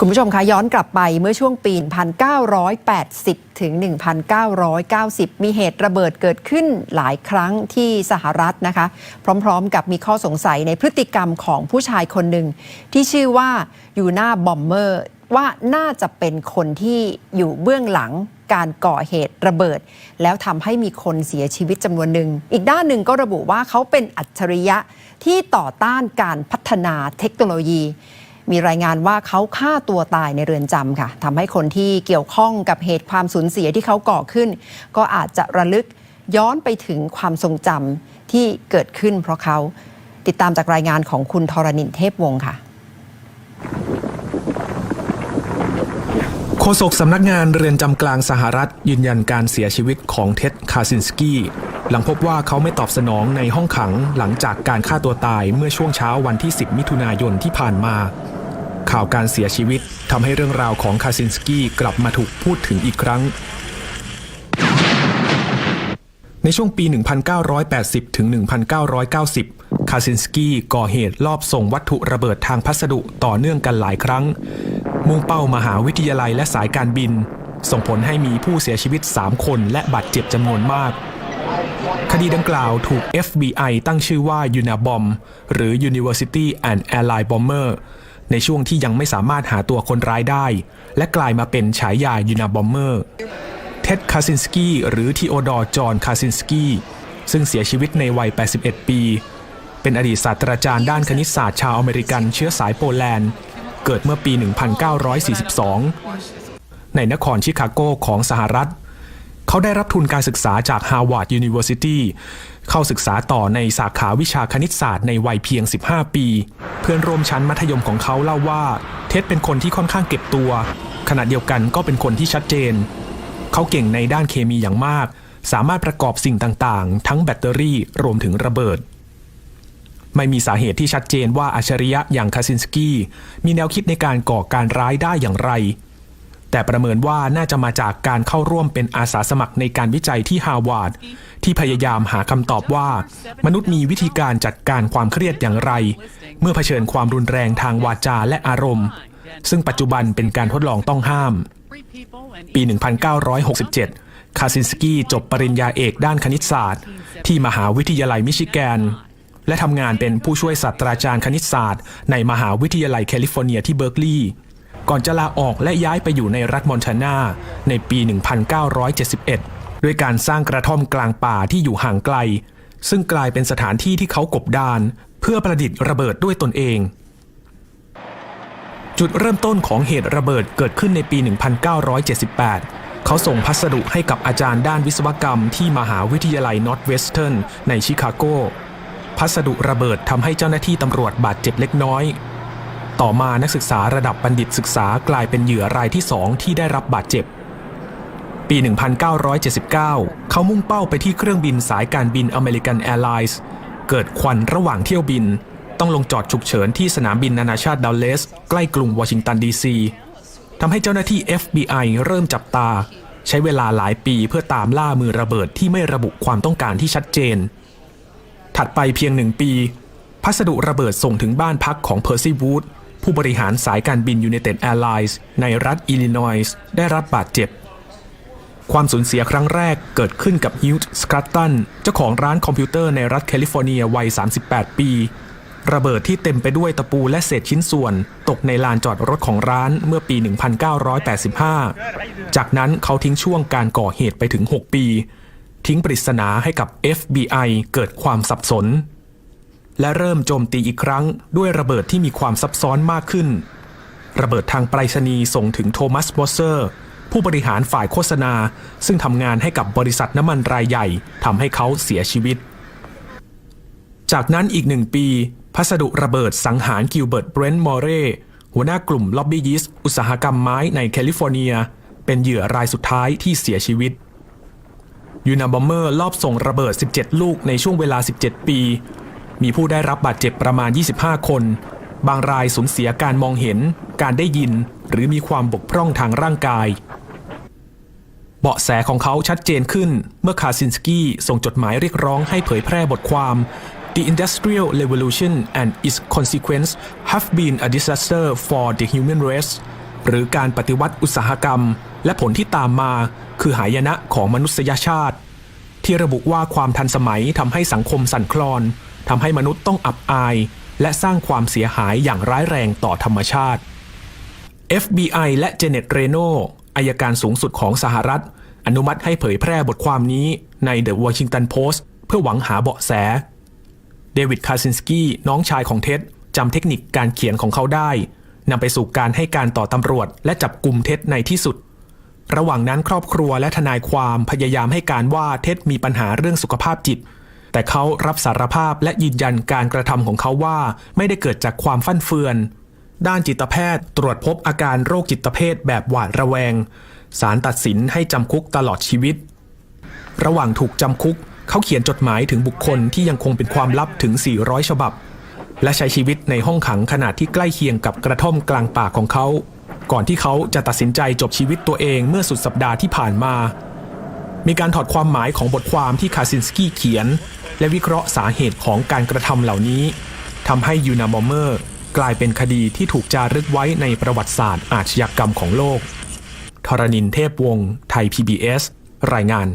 คุณผู้ชมคะย้อนกลับไปเมื่อช่วงปี 1980 ถึง 1990 มีเหตุระเบิดเกิดขึ้นหลายครั้งที่สหรัฐนะคะ พร้อมๆกับมีข้อสงสัยในพฤติกรรมของผู้ชายคนหนึ่ง ที่ชื่อว่ายูนาบอมเมอร์ว่าน่าจะเป็นคนที่อยู่เบื้องหลังการก่อเหตุระเบิด แล้วทำให้มีคนเสียชีวิตจำนวนหนึ่ง อีกด้านหนึ่งก็ระบุว่าเขาเป็นอัจฉริยะที่ต่อต้านการพัฒนาเทคโนโลยี มีรายงานว่าเขาฆ่าตัวตายในเรือนจำค่ะทำให้คนที่เกี่ยวข้องกับเหตุความสูญเสียที่เขาก่อขึ้น ก็อาจจะระลึกย้อนไปถึงความทรงจำที่เกิดขึ้น เพราะเขาติดตามจากรายงานของคุณทรณินเทพวงศ์ค่ะโฆษกสำนักงานเรือนจำกลางสหรัฐ ยืนยันการเสียชีวิตของเท็ดคาซินสกี้หลังพบว่าเขาไม่ตอบสนองในห้องขังหลังจากการฆ่าตัวตายเมื่อช่วงเช้าวันที่ 10 มิถุนายนที่ผ่านมา ข่าวการเสียชีวิตทำให้เรื่องราวของคาซินสกี้กลับมาถูกพูดถึงอีกครั้ง ในช่วงปี 1980 ถึง 1990 คาซินสกี้ก่อเหตุลอบส่งวัตถุระเบิดทางพัสดุต่อเนื่องกันหลายครั้ง มุ่งเป้ามหาวิทยาลัยและสายการบิน ส่งผลให้มีผู้เสียชีวิต 3 คนและบาดเจ็บจำนวนมากคดีดังกล่าวถูก FBI ตั้งชื่อว่า Unabom หรือ University and Airline Bomber ในช่วงที่ยังไม่สามารถหาตัวคนร้ายได้ และกลายมาเป็นฉายา Unabomber เท็ดคาซินสกี้หรือทีโอดอร์จอห์นคาซินสกี้ซึ่งเสียชีวิตในวัย 81 ปี เป็นอดีตศาสตราจารย์ด้านคณิตศาสตร์ชาวอเมริกันเชื้อสายโปแลนด์ เกิดเมื่อปี 1942 ในนครชิคาโกของสหรัฐ เขาได้รับทุนการศึกษาจาก Harvard University เข้าศึกษาต่อในสาขาวิชาคณิตศาสตร์ในวัยเพียง 15 ปี เพื่อนร่วมชั้นมัธยมของเขาเล่าว่า เท็ดเป็นคนที่ค่อนข้างเก็บตัว ขณะเดียวกันก็เป็นคนที่ชัดเจน เขาเก่งในด้านเคมีอย่างมาก สามารถประกอบสิ่งต่างๆ ทั้งแบตเตอรี่รวมถึงระเบิดไม่มีสาเหตุที่ชัดเจนว่าอัจฉริยะอย่างคาซินสกี้มีแนวคิดในการก่อการร้ายได้อย่างไร แต่ประเมินว่าน่าจะมาจากการเข้าร่วมเป็นอาสาสมัครในการวิจัยที่ฮาวาดที่พยายามหาคำตอบว่า มนุษย์มีวิธีการจัดการความเครียดอย่างไร เมื่อเผชิญความรุนแรงทางวาจาและอารมณ์ ซึ่งปัจจุบันเป็นการทดลองต้องห้าม ปี 1967 คาซินสกี้จบปริญญาเอกด้านคณิตศาสตร์ ที่มหาวิทยาลัยมิชิแกน และทำงานเป็นผู้ช่วยศาสตราจารย์คณิตศาสตร์ ในมหาวิทยาลัยแคลิฟอร์เนียที่เบิร์กลีย์ ก่อนจะลาออกและย้ายไปอยู่ในรัฐมอนทานาในปี 1971 ด้วยการสร้างกระท่อมกลางป่าที่อยู่ห่างไกล ซึ่งกลายเป็นสถานที่ที่เขากบดาน เพื่อประดิษฐ์ระเบิดด้วยตนเอง จุดเริ่มต้นของเหตุระเบิดเกิดขึ้นในปี 1978เขาส่งพัสดุให้กับอาจารย์ด้านวิศวกรรมที่มหาวิทยาลัยนอร์ทเวสเทิร์นในชิคาโก พัสดุระเบิดทำให้เจ้าหน้าที่ตำรวจบาดเจ็บเล็กน้อย ต่อมานักศึกษาระดับบัณฑิตศึกษากลายเป็นเหยื่อรายที่สองที่ได้รับบาดเจ็บ ปี 1979 เขามุ่งเป้าไปที่เครื่องบินสายการบินอเมริกันแอร์ไลน์เกิดควันระหว่างเที่ยวบิน ต้องลงจอดฉุกเฉินที่สนามบินนานาชาติดัลเลส ใกล้กรุงวอชิงตันดีซีทำให้เจ้าหน้าที่ FBI เริ่มจับตา ใช้เวลาหลายปีเพื่อตามล่ามือระเบิดที่ไม่ระบุความต้องการที่ชัดเจน ถัดไปเพียงหนึ่งปี พัสดุระเบิดส่งถึงบ้านพักของเพอร์ซี่วูด ผู้บริหารสายการบิน United Airlines ในรัฐอิลลินอยส์ได้รับบาดเจ็บ ความสูญเสียครั้งแรกเกิดขึ้นกับฮิวต์สคัตตันเจ้าของร้านคอมพิวเตอร์ในรัฐแคลิฟอร์เนียวัย 38 ปี ระเบิดที่เต็มไปด้วยตะปูและเศษชิ้นส่วน ตกในลานจอดรถของร้านเมื่อปี 1985 จากนั้นเขาทิ้งช่วงการก่อเหตุไปถึง 6 ปี ทิ้งปริศนาให้กับ FBI เกิดความสับสน และเริ่มโจมตีอีกครั้งด้วยระเบิดที่มีความซับซ้อนมากขึ้น ระเบิดทางไปรษณีย์ส่งถึงโทมัสบอสเซอร์ ผู้บริหารฝ่ายโฆษณา ซึ่งทำงานให้กับบริษัทน้ำมันรายใหญ่ทำให้เขาเสียชีวิต จากนั้นอีกหนึ่งปี พัสดุระเบิดสังหารกิลเบิร์ตเบรนท์มอร์เรหัวหน้ากลุ่มล็อบบี้ยิสอุตสาหกรรมไม้ในแคลิฟอร์เนีย เป็นเหยื่อรายสุดท้ายที่เสียชีวิตยูนาบอมเมอร์ลอบส่งระเบิด 17 ลูกในช่วงเวลา 17 ปี มีผู้ได้รับบาดเจ็บประมาณ 25 คน บางรายสูญเสียการมองเห็น การได้ยิน หรือมีความบกพร่องทางร่างกาย เบาะแสของเขาชัดเจนขึ้นเมื่อคาซินสกี้ส่งจดหมายเรียกร้องให้เผยแพร่บทความ The Industrial Revolution and its Consequence have been a disaster for the human race หรือการปฏิวัติอุตสาหกรรม และผลที่ตามมาคือหายนะของมนุษยชาติ ที่ระบุว่าความทันสมัยทำให้สังคมสั่นคลอน ทำให้มนุษย์ต้องอับอาย และสร้างความเสียหายอย่างร้ายแรงต่อธรรมชาติ FBI และเจเน็ตเรโนอายการสูงสุดของสหรัฐ อนุมัติให้เผยแพร่บทความนี้ใน The Washington Post เพื่อหวังหาเบาะแส เดวิดคาซินสกี้น้องชายของเท็ดจำเทคนิคการเขียนของเขาได้นำไปสู่การให้การต่อตำรวจ และจับกลุ่มเท็ดในที่สุด ระหว่างนั้นครอบครัวและทนายความพยายามให้การว่าเท็ดมีปัญหาเรื่องสุขภาพจิต แต่เขารับสารภาพและยืนยันการกระทำของเขาว่าไม่ได้เกิดจากความฟั่นเฟือน ด้านจิตแพทย์ตรวจพบอาการโรคจิตเภทแบบหวาดระแวงศาลตัดสินให้จำคุกตลอดชีวิต ระหว่างถูกจำคุก เขาเขียนจดหมายถึงบุคคลที่ยังคงเป็นความลับถึง 400 ฉบับ และใช้ชีวิตในห้องขังขนาดที่ใกล้เคียงกับกระท่อมกลางป่าของเขา ก่อนที่เขาจะตัดสินใจจบชีวิตตัวเองเมื่อสุดสัปดาห์ที่ผ่านมามีการถอดความหมายของบทความที่คาซินสกี้เขียน และวิเคราะห์สาเหตุของการกระทำเหล่านี้ทำให้ยูนามอมเมอร์กลายเป็นคดีที่ถูกจารึกไว้ในประวัติศาสตร์อาชญากรรมของโลกธรณินเทพวงศ์ไทย PBS รายงาน